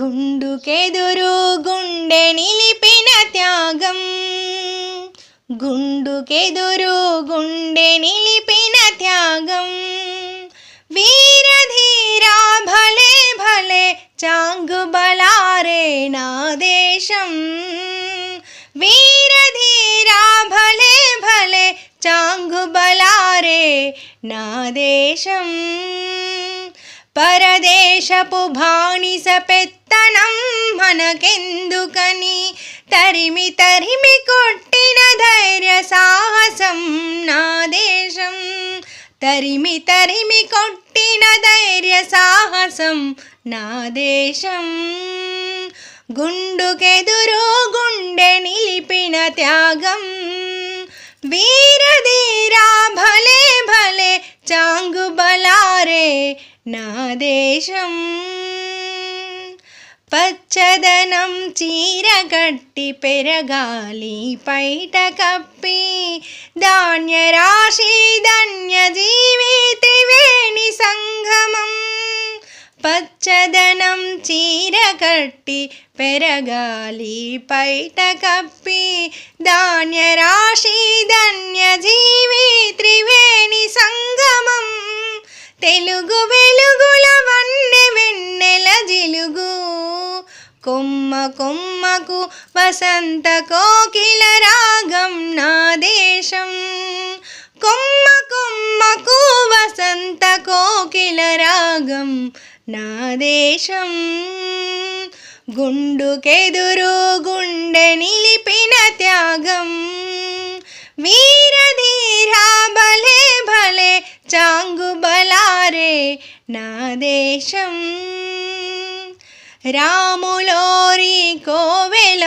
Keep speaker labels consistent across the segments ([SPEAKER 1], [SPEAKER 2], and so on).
[SPEAKER 1] గుండుకెదురు గుండె నిలిపిన త్యాగం. గుండుకెదురు గుండె నిలిపిన త్యాగం. వీరధీరా భలే భలే చాంగు బలారే నా దేశం. వీరధీరా భలే భలే చాంగు బలారే నా దేశం. పరదేశపు బానిస పెత్తనం మనకెందుకని? తరిమి తరిమి కొట్టిన ధైర్య సాహసం నా దేశం. తరిమి తరిమి కొట్టిన ధైర్య సాహసం నా దేశం. గుండుకెదురు గుండె నిలిపిన త్యాగం. వీరదే నా దేశం. పచ్చదనం చీర కట్టి పెరగాలి పైట కప్పి ధాన్య రాశి ధన్య జీవి త్రివేణి సంగమం. పచ్చదనం చీర కట్టి పెరగాలి పైట కప్పి ధాన్య రాశి ధన్య జీవి త్రివేణి సంగమం. తెలుగు వెలుగుల వన్నె వెన్నెల జిలుగు. కొమ్మ కొమ్మకు వసంత కోకిల రాగం నా దేశం. కొమ్మ కొమ్మకు వసంత కోకిల రాగం నా దేశం. గుండుకెదురు గుండె నిలిపిన త్యాగం. వీరధీరా భలే నా దేశం. రాములోరి కోవెల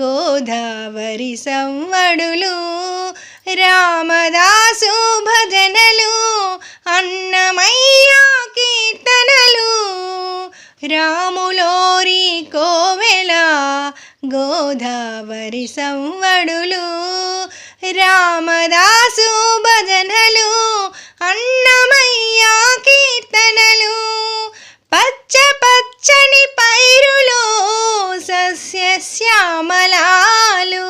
[SPEAKER 1] గోదావరి సంవడులు రామదాసు భజనలు అన్నమయ్య కీర్తనలు. రాములోరి కోవెల గోదావరి సంవడులు రామదాసు భజనలు అన్నమయ్య కీర్తనలు పచ్చ పచ్చని పైరులు సస్య శ్యామలాలు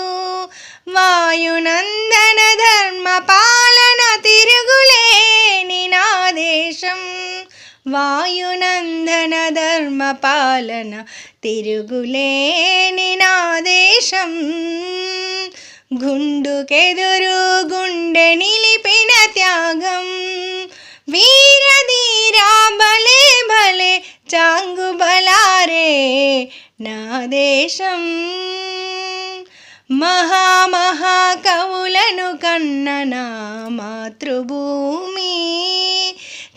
[SPEAKER 1] వాయునందన ధర్మ పాలన తిరుగులేని నా దేశం వాయునందన ధర్మ పాలన తిరుగులేని నా దేశం. గుండుకెదురు గుండె నిలిపిన త్యాగం వీరధీరా భలే భలే చాంగు బలారే నా దేశం. మహామహా కవులను కన్న నా మాతృభూమి.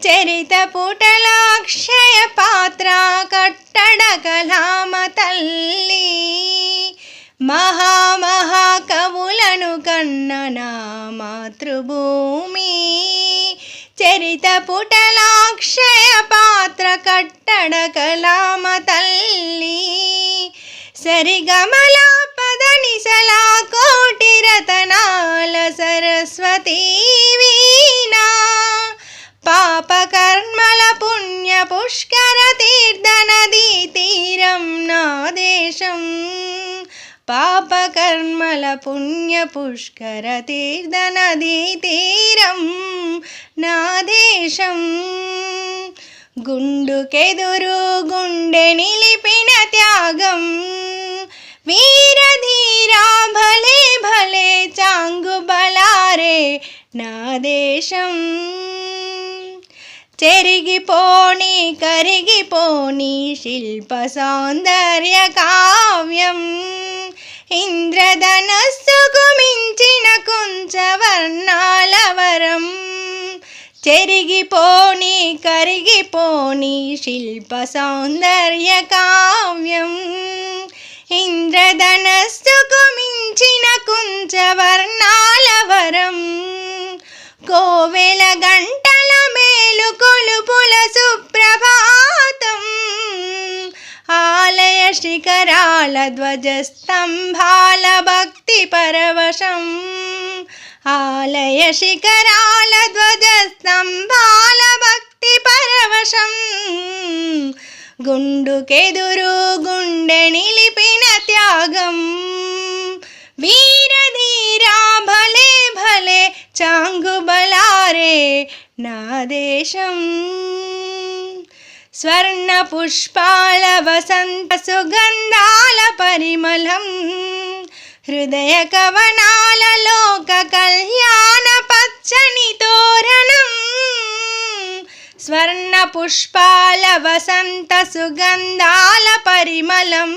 [SPEAKER 1] చరిత పుటలాక్షయ పాత్ర కట్టడ కలామ తల్లి. మహామహా కవులను కన్న నా మాతృభూమి. చరిత పుటలాక్షయ పాత్ర కట్టడ కలామ తల్లి. సరిగమల పదనిసలా కోటి రతనాల సరస్వతీ వీణా. పాప పుణ్య పుష్కర పాపకర్మల పుణ్య పుష్కర తీర్థ నదీ తీరం నా దేశం. గుండుకెదురు గుండె నిలిపిన త్యాగం వీరధీరా భలే భలే చాంగు బలారే నా దేశం. చెరిగిపోని కరిగిపోని శిల్ప సౌందర్య కావ్యం ఇంద్రధనస్సుకు మించిన కుంచవర్ణాల వరం చెరిగిపోని కరిగిపోని శిల్ప సౌందర్య కావ్యం. ఇంద్రధనస్సుకు మించిన కుంచవర్ణాల వరం కోవెల గంట శిఖరాల ధ్వజస్తంభాల భక్తి పరవశం. ఆలయ శిఖరాల ధ్వజస్తంభాల భక్తి పరవశం. గుండుకెదురు గుండె నిలిపిన త్యాగం. వీరధీరా భలే భలే చాంగు బలారే నా దేశం. స్వర్ణ పుష్పాల వసంత సుగంధాల పరిమళం హృదయ కవనాల లోక కళ్యాణ పచ్చని తోరణం. స్వర్ణ పుష్పాల వసంత సుగంధాల పరిమళం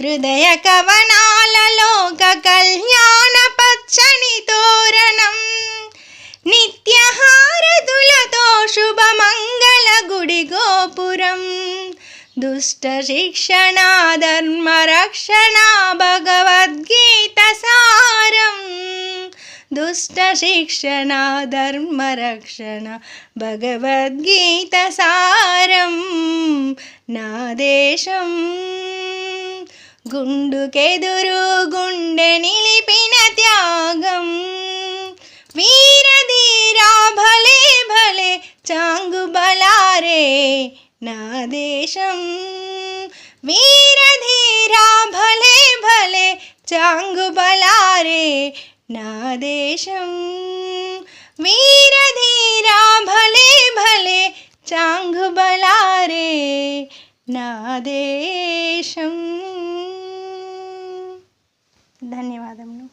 [SPEAKER 1] హృదయ కవనాల లోక కళ్యాణ పచ్చని తోరణం. నిత్యహారతులతో శుభ గుడి గోపురం. దుష్ట శిక్షణ ధర్మ రక్షణ భగవద్గీత సారం. దుష్ట శిక్షణ ధర్మ రక్షణ భగవద్గీత సారం. నా దేశం గుండుకెదురు గుండె నిలిపిన త్యాగం. చాంగుబలారే నా దేశం వీరధీరా భలే భలే చాంగుబలారే నా దేశం ధన్యవాదములు